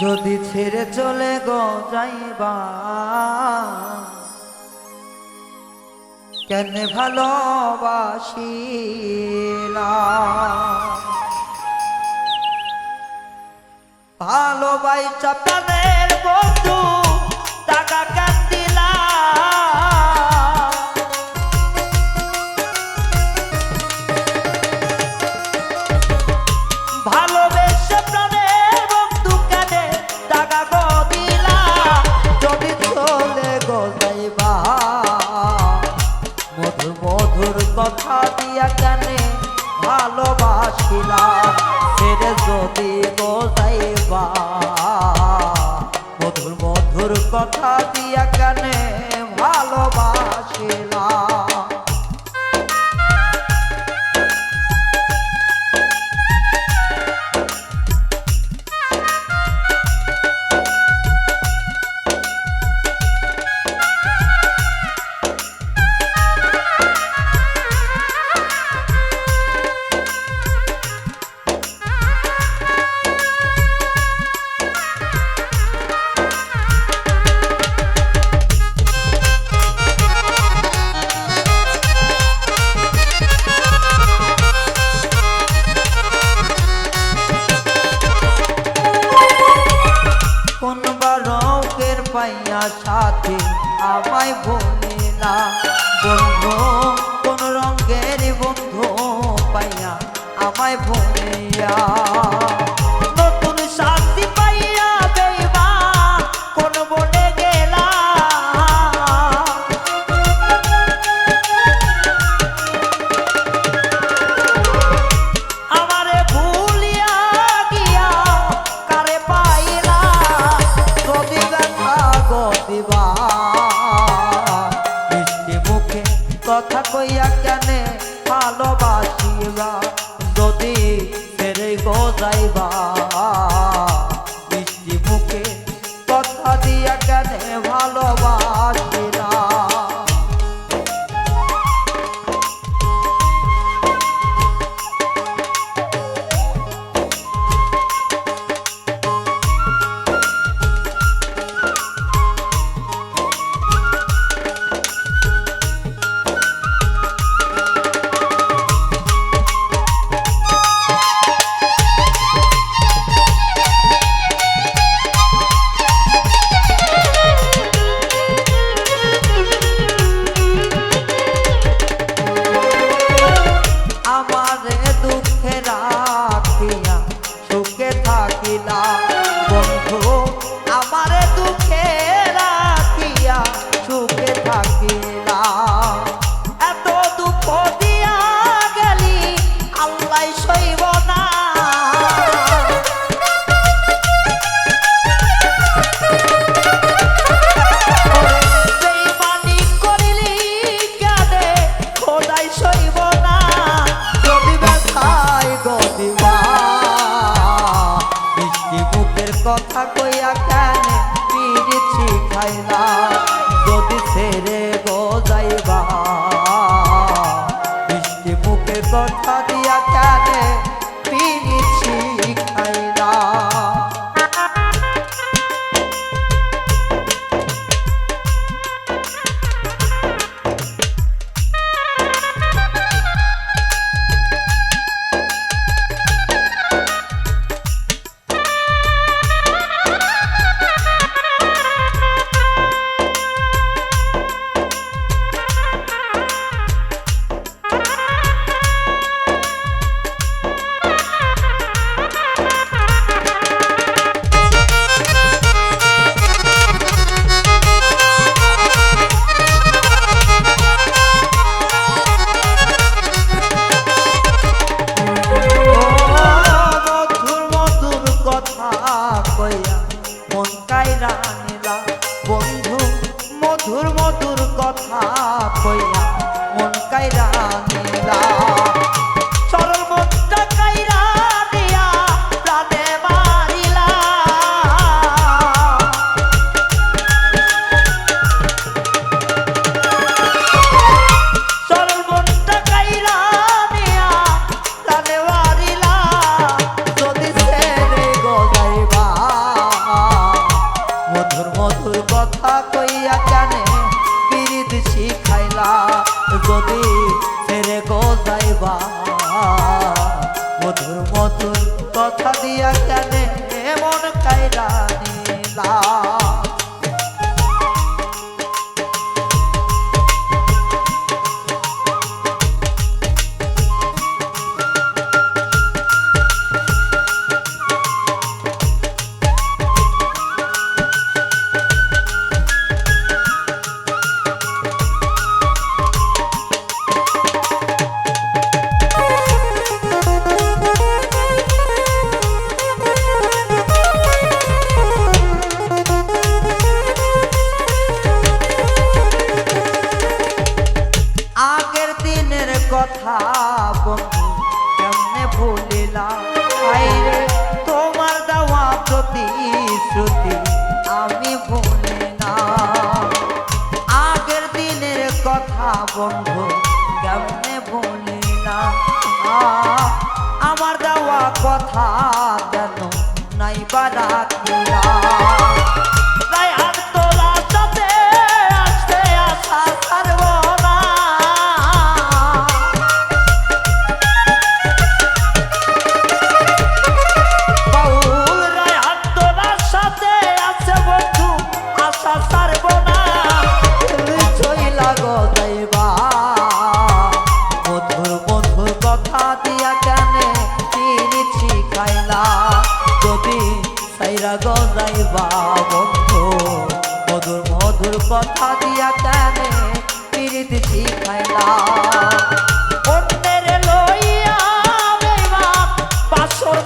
যদি ছেড়ে চলে গো যাইবা কেন ভালোবাসিলা? ভালোবাসা প্রাণের বন্ধু টাকা কেন দিলা ভালোবাসিলা ছেড়ে যদি বোঝাইবা মধুর মধুর কথা দিয়া সাথে আমায় বলিলা বন্ধু কোন রঙের বন্ধু পাইয়া আমায় বলিয়া থাকিলা কথা কইয়া কেনে পিড়িছি খাইলা যদি ছেড়ে যাইবা বৃষ্টি মুখে কথা রানীলা বন্ধু মধুর মধুর আমি ভুলি না। আগের দিনের কথা বন্ধু, কেমনে ভুলি না? আমার দেওয়া কথা কেন নাই বা রাখিলাম বাবা বন্ধু মধুর মধুর কথা দিয়া কেনে পীড়িত শিখাইলা অন্যের লইয়া পাশর